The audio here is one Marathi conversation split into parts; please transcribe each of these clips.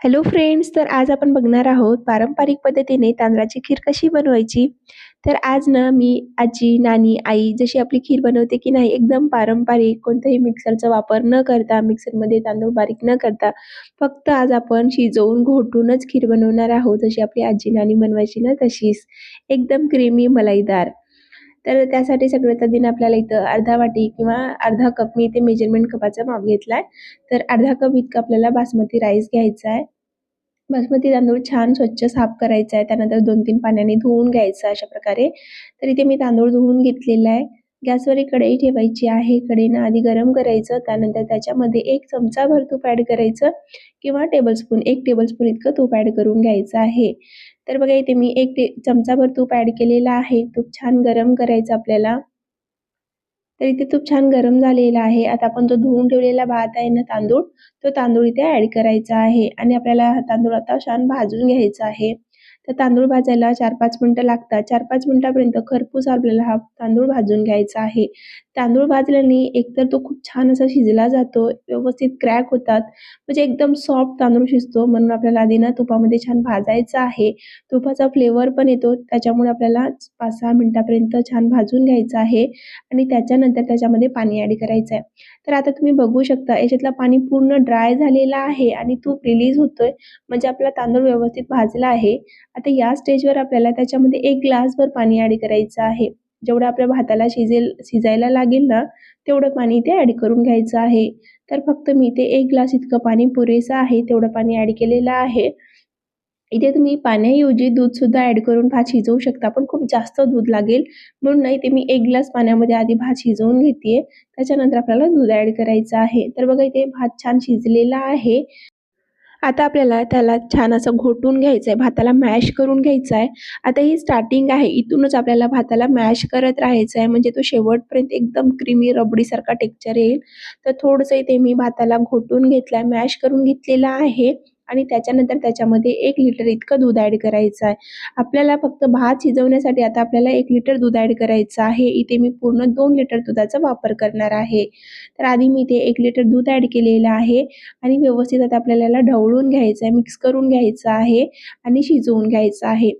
हॅलो फ्रेंड्स तर आज आपण बघणार आहोत पारंपरिक पद्धतीने तांदळाची खीर कशी बनवायची? तर आज ना मी आजी नानी आई जशी आपली खीर बनवते की नाही एकदम पारंपरिक कोणत्याही मिक्सरचा वापर न करता मिक्सरमध्ये तांदूळ बारीक न करता फक्त आज आपण शिजवून घोटूनच खीर बनवणार आहोत जशी आपली आजी नानी बनवायची ना तशीच. एकदम क्रीमी मलाईदार. तर त्यासाठी सगळ्यात आधी आपल्याला इथं अर्धा वाटी किंवा अर्धा कप मी इथे मेजरमेंट कपाचा माप घेतलाय. तर अर्धा कप इतकं आपल्याला बासमती राईस घ्यायचा आहे. बासमती तांदूळ छान स्वच्छ साफ करायचा आहे. त्यानंतर दोन तीन पाण्याने धुवून घ्यायचा अशा प्रकारे. तर इथे मी तांदूळ धुवून घेतलेला आहे. गॅसवर एक कढई ठेवायची आहे. कढईनं आधी गरम करायचं त्यानंतर त्याच्यामध्ये एक चमचाभर तूप ॲड करायचं किंवा टेबलस्पून एक टेबलस्पून इतकं तूप ॲड करून घ्यायचं आहे. तर बघा इथे मी एक टे चमचाभर तूप ॲड केलेलं आहे. तूप छान गरम करायचं आपल्याला. तर इथे तूप छान गरम झालेला आहे. आता आपण जो धुवून ठेवलेला भात आहे ना तांदूळ तो तांदूळ इथे ऍड करायचा आहे. आणि आपल्याला हा तांदूळ आता छान भाजून घ्यायचा आहे. तर तांदूळ भाजायला चार पाच मिनटं लागतात. चार पाच मिनिटापर्यंत खरपूस आपल्याला हा तांदूळ भाजून घ्यायचा आहे. तांदूळ भाजल्याने एकतर तो खूप छान असा शिजला जातो व्यवस्थित क्रॅक होतात. म्हणजे एकदम सॉफ्ट तांदूळ शिजतो. म्हणून आपल्याला आधी ना तुपामध्ये छान भाजायचं आहे. तुपाचा फ्लेवर पण येतो. त्याच्यामुळे आपल्याला पाच सहा मिनिटापर्यंत छान भाजून घ्यायचं आहे आणि त्याच्यानंतर त्याच्यामध्ये पाणी ॲड करायचं आहे. तर आता तुम्ही बघू शकता याच्यातलं पाणी पूर्ण ड्राय झालेलं आहे आणि तूप रिलीज होतोय. म्हणजे आपला तांदूळ व्यवस्थित भाजला आहे. आता या स्टेजवर आपल्याला त्याच्यामध्ये एक ग्लासभर पाणी ॲड करायचं आहे. जेवढं आपल्या भाताला शिजेल शिजायला लागेल ना तेवढं पाणी इथे ॲड करून घ्यायचं आहे. तर फक्त मी ते एक ग्लास इतकं पाणी पुरेसं आहे तेवढं पाणी ॲड केलेलं आहे. इथे तुम्ही पाण्याऐवजी दूधसुद्धा ॲड करून भात शिजवू शकता पण खूप जास्त दूध लागेल. म्हणून नाही ते मी एक ग्लास पाण्यामध्ये आधी भात शिजवून घेते त्याच्यानंतर आपल्याला दूध ॲड करायचं आहे. तर बघा इथे भात छान शिजलेला आहे. आता आपल्याला त्याला छान असं घोटून घ्यायचं आहे भाताला मॅश करून घ्यायचं आहे आता ही स्टार्टिंग आहे इथूनच आपल्याला भाताला मॅश करत राहायचं आहे म्हणजे तो शेवटपर्यंत एकदम क्रीमी रबडीसारखा टेक्चर येईल. तर थोडंसं इथे मी भाताला घोटून घेतलं आहे मॅश करून घेतलेला आहे. आणि त्याच्यानंतर त्याच्यामध्ये एक लिटर इतकं दूध ॲड करायचं आहे. आपल्याला फक्त भात शिजवण्यासाठी आता आपल्याला एक लिटर दूध ॲड करायचं आहे. इथे मी पूर्ण दोन लिटर दुधाचा वापर करणार आहे. तर आधी मी इथे एक लिटर दूध ॲड केलेलं आहे आणि व्यवस्थित आता आपल्याला ढवळून घ्यायचं आहे मिक्स करून घ्यायचं आहे आणि शिजवून घ्यायचं आहे.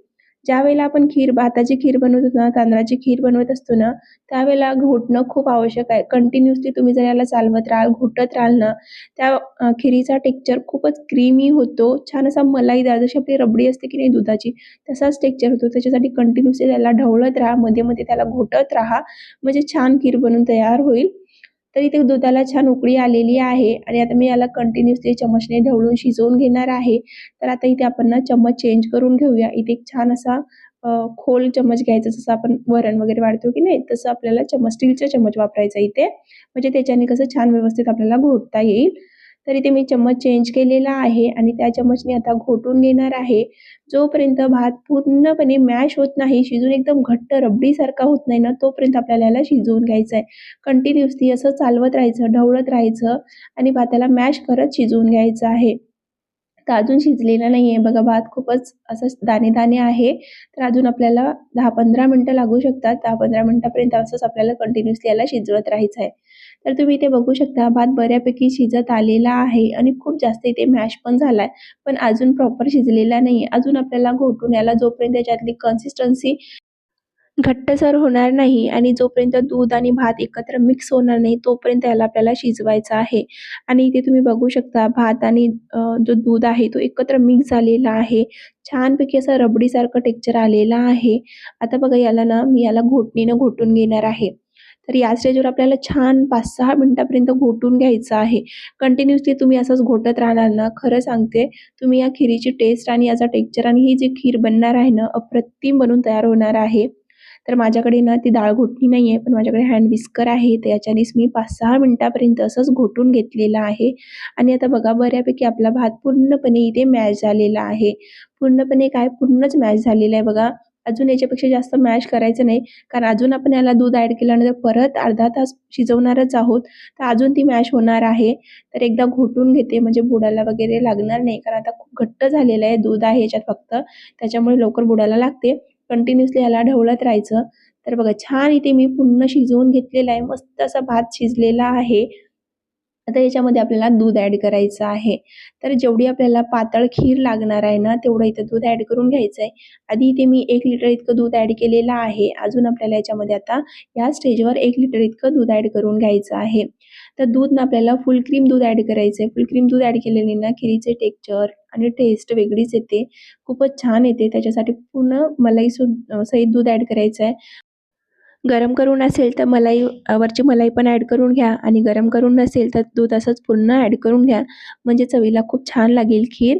ज्या वेळेला आपण खीर भाताची खीर बनवतो ना तांदळाची खीर बनवत असतो ना त्यावेळेला घोटणं खूप आवश्यक आहे. कंटिन्युअसली तुम्ही जर याला चालवत राहाल घोटत राहाल ना त्या खिरीचा टेक्चर खूपच क्रीमी होतो. छान असा मलाईदार जशी आपली रबडी असते की नाही दुधाची तसाच टेक्चर होतो. त्याच्यासाठी कंटिन्युअसली त्याला ढवळत राहा मध्ये मध्ये त्याला घोटत राहा. म्हणजे छान खीर बनून तयार होईल. तर इथे दुधाला छान उकळी आलेली आहे आणि आता मी याला कंटिन्युअसली चमचने ढवळून शिजवून घेणार आहे. तर आता इथे आपण ना चम्मच चेंज करून घेऊया. इथे एक छान असा खोल चम्मच घ्यायचा जसं आपण वरण वगैरे वाढतो की नाही तसं आपल्याला चम्मच स्टीलचा चम्मच वापरायचा इथे. म्हणजे त्याच्याने कसं छान व्यवस्थित आपल्याला घोटता येईल. तर इथे मी चम्मच चेंज केलेला आहे आणि त्या चम्मचने आता घोटून घेणार आहे. जोपर्यंत भात पूर्णपणे मॅश होत नाही शिजून एकदम घट्ट रबडीसारखा होत नाही ना तोपर्यंत आपल्याला याला शिजवून घ्यायचं आहे कंटिन्युअसली असं चालवत राहायचं ढवळत राहायचं आणि भाताला मॅश करत शिजवून घ्यायचं आहे. तर अजून शिजलेला नाही आहे बघा भात खूपच असं दाणे दाणे आहे. तर अजून आपल्याला दहा पंधरा मिनटं लागू शकतात. दहा पंधरा मिनटापर्यंत असंच आपल्याला कंटिन्युअसली याला शिजवत राहायचं आहे. तर तुम्ही इथे बघू शकता भात बऱ्यापैकी शिजत आलेला आहे आणि खूप जास्त इथे मॅश पण झाला आहे पण अजून प्रॉपर शिजलेला नाही अजून आपल्याला घोटून याला जोपर्यंत त्याच्यातली कन्सिस्टन्सी घट्टसर होणार नाही आणि जोपर्यंत दूध आणि भात एकत्र मिक्स होणार नाही तोपर्यंत याला आपल्याला शिजवायचं आहे. आणि इथे तुम्ही बघू शकता भात आणि जो दूध आहे तो एकत्र मिक्स झालेला आहे. छानपैकी असं रबडीसारखं टेक्चर आलेलं आहे. आता बघा याला ना मी याला घोटणीनं घोटून घेणार आहे. तर या स्टेजवर आपल्याला छान पाच सहा मिनटापर्यंत घोटून घ्यायचं आहे. कंटिन्युअसली तुम्ही असंच घोटत राहणार ना खरं सांगते तुम्ही या खिरीची टेस्ट आणि याचा टेक्चर आणि ही जी खीर बनणार आहे ना अप्रतिम बनून तयार होणार आहे. तर माझ्याकडे ना ती डाळ घोटणी नाही आहे पण माझ्याकडे हँड विस्कर आहे तर याच्यानेच मी पाच सहा मिनटापर्यंत असंच घोटून घेतलेलं आहे. आणि आता बघा बऱ्यापैकी आपला भात पूर्णपणे इथे मॅश झालेला आहे. पूर्णपणे काय? पूर्णच मॅश झालेला आहे बघा. अजून याच्यापेक्षा जास्त मॅश करायचं नाही कारण अजून आपण याला दूध ॲड केल्यानंतर परत अर्धा तास शिजवणारच आहोत तर अजून ती मॅश होणार आहे. तर एकदा घोटून घेते म्हणजे बुडाला वगैरे लागणार नाही कारण आता खूप घट्ट झालेलं आहे दूध आहे याच्यात फक्त त्याच्यामुळे लवकर बुडाला लागते. कंटिन्युअसली ह्याला ढवळत राहायचं. तर बघा छान इथे मी पूर्ण शिजवून घेतलेला आहे. मस्त असा भात शिजलेला आहे. आता याच्यामध्ये आपल्याला दूध ॲड करायचं आहे. तर जेवढी आपल्याला पातळ खीर लागणार आहे ना तेवढं इथं दूध ॲड करून घ्यायचं आहे. आधी इथे मी एक लिटर इतकं दूध ॲड केलेलं आहे. अजून आपल्याला याच्यामध्ये आता या स्टेजवर एक लिटर इतकं दूध ॲड करून घ्यायचं आहे. तर दूध ना आपल्याला फुल क्रीम दूध ॲड करायचं आहे. फुल क्रीम दूध ॲड केलेले ना खिरीचे टेक्चर आणि टेस्ट वेगळीच येते. खूपच छान येते. त्याच्यासाठी पूर्ण मलाई सु सहित दूध ॲड करायचं आहे. गरम करून असेल तर मलाई वरची मलाई पण ॲड करून घ्या. आणि गरम करून नसेल तर दूध असंच पूर्ण ॲड करून घ्या. म्हणजे चवीला खूप छान लागेल खीर.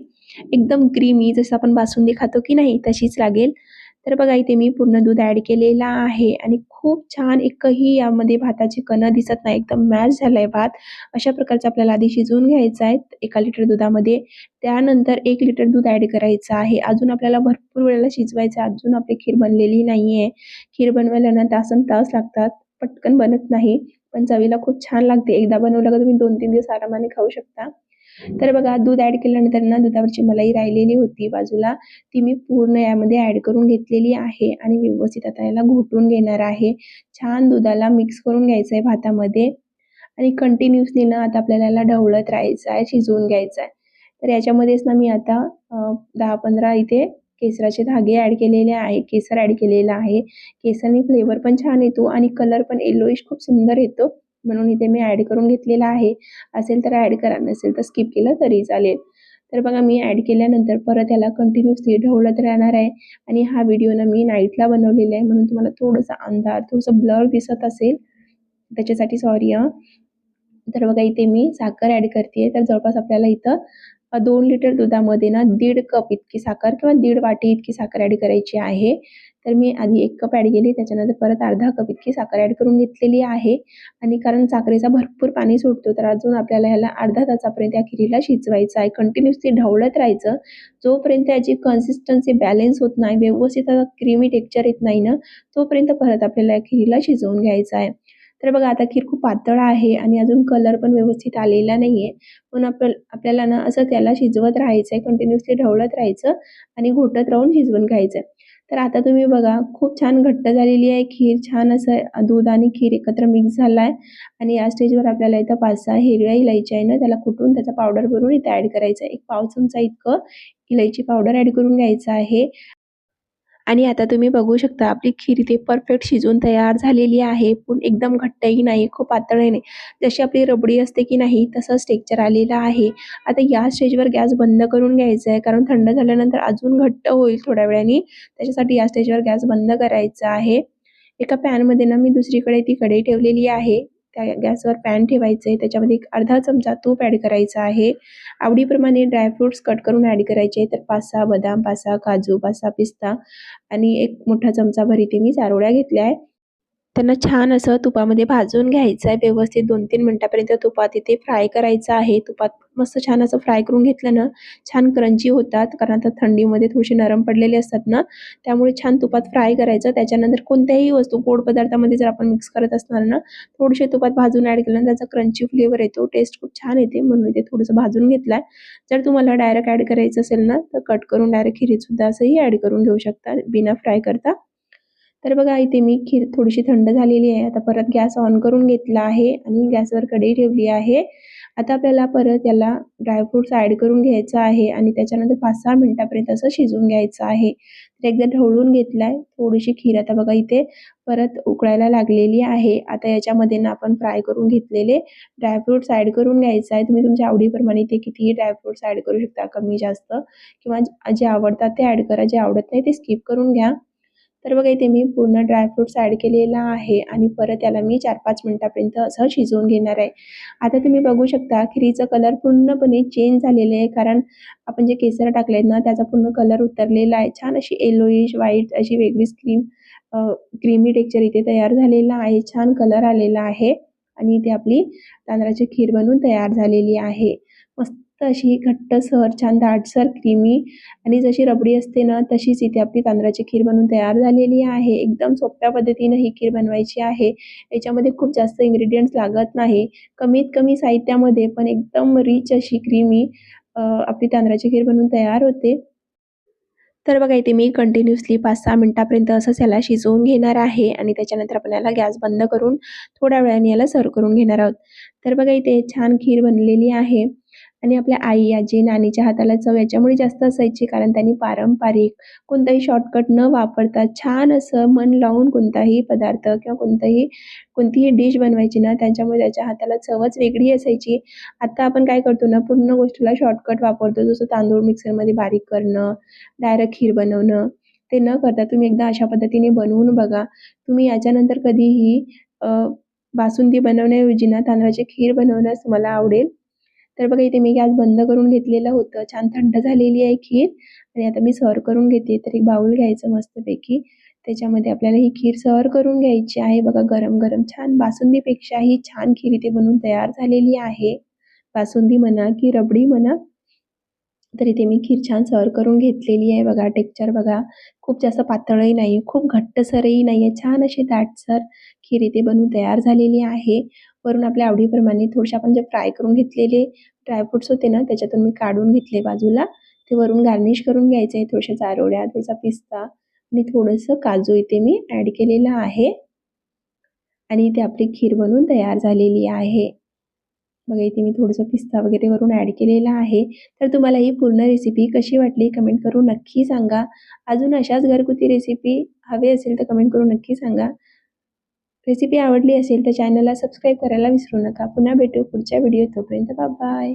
एकदम क्रीमी जसं आपण बासुंदी खातो की नाही तशीच लागेल. तर बघा इथे मी पूर्ण दूध ऍड केलेला आहे आणि खूप छान एकही यामध्ये भाताची कणं दिसत नाही. एकदम मॅश झालाय भात. अशा प्रकारचा आपल्याला आधी शिजवून घ्यायचा आहे एका लिटर दुधामध्ये. त्यानंतर एक लिटर दूध ऍड करायचं आहे. अजून आपल्याला भरपूर वेळेला शिजवायचं अजून आपली खीर बनलेली नाही खीर बनवायला ना तासन तास लागतात. पटकन बनत नाही. पण चवीला खूप छान लागते. एकदा बनवलं का तुम्ही दोन तीन दिवस आरामाने खाऊ शकता. तर बघा दूध ॲड केल्यानंतर ना दुधावरची मलाई राहिलेली होती. बाजूला ती मी पूर्ण यामध्ये ॲड करून घेतलेली आहे आणि व्यवस्थित आता याला घोटून घेणार आहे. छान दुधाला मिक्स करून घ्यायचं आहे भातामध्ये आणि कंटिन्युअसली ना आता आपल्याला याला ढवळत राहायचं आहे शिजवून घ्यायचं आहे तर याच्यामध्येच ना मी आता दहा पंधरा इथे केसराचे धागे ॲड केलेले आहे केसर ॲड केलेला आहे. केसरनी फ्लेवर पण छान येतो आणि कलर पण येलोईश खूप सुंदर येतो. म्हणून इथे मी ॲड करून घेतलेला आहे. असेल तर ॲड करा नसेल तर स्किप केलं तरी चालेल. तर बघा मी ॲड केल्यानंतर परत याला कंटिन्युअसली ढवळत राहणार आहे. आणि हा व्हिडिओ ना मी नाईटला बनवलेला आहे. म्हणून तुम्हाला थोडंसं अंधार थोडंसं ब्लर दिसत असेल. त्याच्यासाठी सॉरी हां. तर बघा इथे मी साखर ॲड करते तर जवळपास आपल्याला इथं दोन लिटर दुधामध्ये ना दीड कप इतकी साखर किंवा दीड वाटी इतकी साखर ॲड करायची आहे. तर मी आधी एक कप ॲड केली त्याच्यानंतर परत अर्धा कप इतकी साखर ॲड करून घेतलेली आहे. आणि कारण साखरेचा भरपूर पाणी सुटतो तर अजून आपल्याला ह्याला अर्धा तासापर्यंत या खिरीला शिजवायचं आहे. कंटिन्युअसली ढवळत राहायचं. जोपर्यंत याची कन्सिस्टन्सी बॅलेन्स होत नाही व्यवस्थित क्रीमी टेक्चर येत नाही ना तोपर्यंत परत आपल्याला या खिरीला शिजवून घ्यायचं आहे. तर बघा आता खीर खूप पातळ आहे आणि अजून कलर पण व्यवस्थित आलेला नाही आहे पण आपण आपल्याला ना असं त्याला शिजवत राहायचं आहे कंटिन्युअसली ढवळत राहायचं आणि घोटत राहून शिजवून घ्यायचं आहे तर आता तुम्ही बघा खूप छान घट्ट झालेली आहे. खीर छान असं दूध आणि खीर एकत्र मिक्स झाला आहे आणि या स्टेजवर आपल्याला इथं पाच सहा हिरव्या इलायची आहे ना त्याला कुठून त्याचा पावडर भरून इथं ॲड करायचा आहे. एक पाव चमचा इतकं इलायची पावडर ॲड करून घ्यायचं आहे. आणि आता तुम्ही बघू शकता आपली खीर इथे परफेक्ट शिजून तयार झालेली आहे. पण एकदम घट्टही नाही खूप पातळही नाही. जशी आपली रबडी असते की नाही तसंच टेक्चर आलेला आहे. आता या स्टेजवर गॅस बंद करून घ्यायचा आहे कारण थंड झाल्यानंतर अजून घट्ट होईल थोड्या वेळाने. त्याच्यासाठी या स्टेजवर गॅस बंद करायचा आहे. एका पॅनमध्ये ना मी दुसरीकडे ती कढई ठेवलेली आहे. त्या गॅसवर पॅन ठेवायचं. आहे त्याच्यामध्ये एक अर्धा चमचा तूप ॲड करायचा आहे. आवडीप्रमाणे ड्रायफ्रूट्स कट करून ॲड करायचे. तर पाच सहा बदाम पाच सहा काजू पाच सहा पिस्ता आणि एक मोठा चमचा भर इथे मी चारोळ्या घेतल्या आहे. त्यांना छान असं तुपामध्ये भाजून घ्यायचं आहे व्यवस्थित. दोन तीन मिनटापर्यंत तुपात इथे फ्राय करायचं आहे. तुपात मस्त छान असं फ्राय करून घेतलं ना छान क्रंची होतात. कारण आता थंडीमध्ये थोडेसे नरम पडलेले असतात ना त्यामुळे छान तुपात फ्राय करायचं. त्याच्यानंतर कोणत्याही वस्तू गोड पदार्थामध्ये जर आपण मिक्स करत असणार ना थोडेसे तुपात भाजून ॲड केलं त्याचा क्रंची फ्लेवर येतो. टेस्ट खूप छान येते. म्हणून इथे थोडंसं भाजून घेतलं आहे जर तुम्हाला डायरेक्ट ॲड करायचं असेल ना तर कट करून डायरेक्ट खिरीसुद्धा असंही ॲड करून घेऊ शकता. बिना फ्राय करता. तर बघा इथे मी खीर थोडीशी थंड झालेली आहे. आता परत गॅस ऑन करून घेतला आहे आणि गॅसवर कढई ठेवली आहे. आता आपल्याला परत याला ड्रायफ्रूट्स ॲड करून घ्यायचं आहे आणि त्याच्यानंतर पाच सहा मिनटापर्यंत असं शिजवून घ्यायचं आहे. तर एकदा ढवळून घेतलं आहे थोडीशी खीर आता बघा इथे परत उकळायला लागलेली आहे. आता याच्यामध्ये ना आपण फ्राय करून घेतलेले ड्रायफ्रूट्स ॲड करून घ्यायचं आहे. तुम्ही तुमच्या आवडीप्रमाणे ते कितीही ड्रायफ्रूट्स ॲड करू शकता कमी जास्त किंवा जे आवडतात ते ॲड करा. जे आवडत नाही ते स्किप करून घ्या. तर बघा इथे मी पूर्ण ड्रायफ्रूट्स ॲड केलेला आहे आणि परत याला मी चार पाच मिनटापर्यंत असं शिजवून घेणार आहे. आता तुम्ही बघू शकता खिरीचं कलर पूर्णपणे चेंज झालेलं आहे कारण आपण जे केसर टाकले आहेत ना त्याचा पूर्ण कलर उतरलेला आहे. छान अशी येलोइश व्हाईट अशी वेगळीच क्रीम क्रीमी टेक्चर इथे तयार झालेला आहे. छान कलर आलेला आहे आणि इथे आपली तांदळाची खीर बनवून तयार झालेली आहे. मस्त अशी घट्टसर छान दाटसर क्रीमी. आणि जशी रबडी असते ना तशीच इथे आपली तांदळाची खीर बनवून तयार झालेली आहे. एकदम सोप्या पद्धतीनं ही खीर बनवायची आहे. याच्यामध्ये खूप जास्त इन्ग्रेडियंट्स लागत नाही. कमीत कमी साहित्यामध्ये पण एकदम रिच अशी क्रीमी आपली तांदळाची खीर बनवून तयार होते. तर बघा इथे मी कंटिन्युअसली पाच सहा मिनटापर्यंत असंच याला शिजवून घेणार आहे. आणि त्याच्यानंतर आपण याला गॅस बंद करून थोड्या वेळाने याला सर्व करून घेणार आहोत. तर बघा इथे छान खीर बनलेली आहे. आणि आपल्या आई आजी नानीच्या हाताला चव याच्यामुळे जास्त असायची कारण त्यांनी पारंपरिक कोणताही शॉर्टकट न वापरता छान असं मन लावून कोणताही पदार्थ किंवा कोणताही कोणतीही डिश बनवायची ना त्यांच्यामुळे त्याच्या हाताला चवच वेगळी असायची. आता आपण काय करतो ना पूर्ण गोष्टीला शॉर्टकट वापरतो जसं तांदूळ मिक्सरमध्ये बारीक करणं डायरेक्ट खीर बनवणं ते न करता तुम्ही एकदा अशा पद्धतीने बनवून बघा. तुम्ही याच्यानंतर कधीही बासुंदी बनवण्याऐवजी ना तांदळाची खीर बनवण्यास तुम्हाला आवडेल. तर बघा इथे मी गॅस बंद करून घेतलेलं होतं. छान थंड झालेली आहे खीर. आणि आता मी सर करून घेते. तर एक बाऊल घ्यायचं मस्तपैकी. त्याच्यामध्ये आपल्याला ही खीर सर करून घ्यायची आहे. बघा गरम गरम छान बासुंदीपेक्षाही छान खीर इथे बनवून तयार झालेली आहे. बासुंदी म्हणा की रबडी म्हणा. तर इथे मी खीर छान सर करून घेतलेली आहे. बघा टेक्चर बघा. खूप जास्त पातळही नाही खूप घट्टसरही नाही आहे छान अशी दाटसर खीर इथे बनवून तयार झालेली आहे. वरून आपल्या आवडीप्रमाणे थोडेसे आपण जे फ्राय करून घेतलेले ड्रायफ्रुट्स होते ना त्याच्यातून मी काढून घेतले बाजूला. ते वरून गार्निश करून घ्यायचे थोड्याशा चारोळ्या थोडासा पिस्ता आणि थोडंसं काजू इथे मी ॲड केलेलं आहे. आणि इथे आपली खीर बनवून तयार झालेली आहे. बघा इथे मी थोडंसं पिस्ता वगैरे वरून ॲड केलेला आहे. तर तुम्हाला ही पूर्ण रेसिपी कशी वाटली कमेंट करून नक्की सांगा. अजून अशाच घरगुती रेसिपी हवे असेल तर कमेंट करून नक्की सांगा. रेसिपी आवडली असेल तर चॅनलला सबस्क्राईब करायला विसरू नका. पुन्हा भेटू पुढच्या व्हिडिओ तोपर्यंत बाय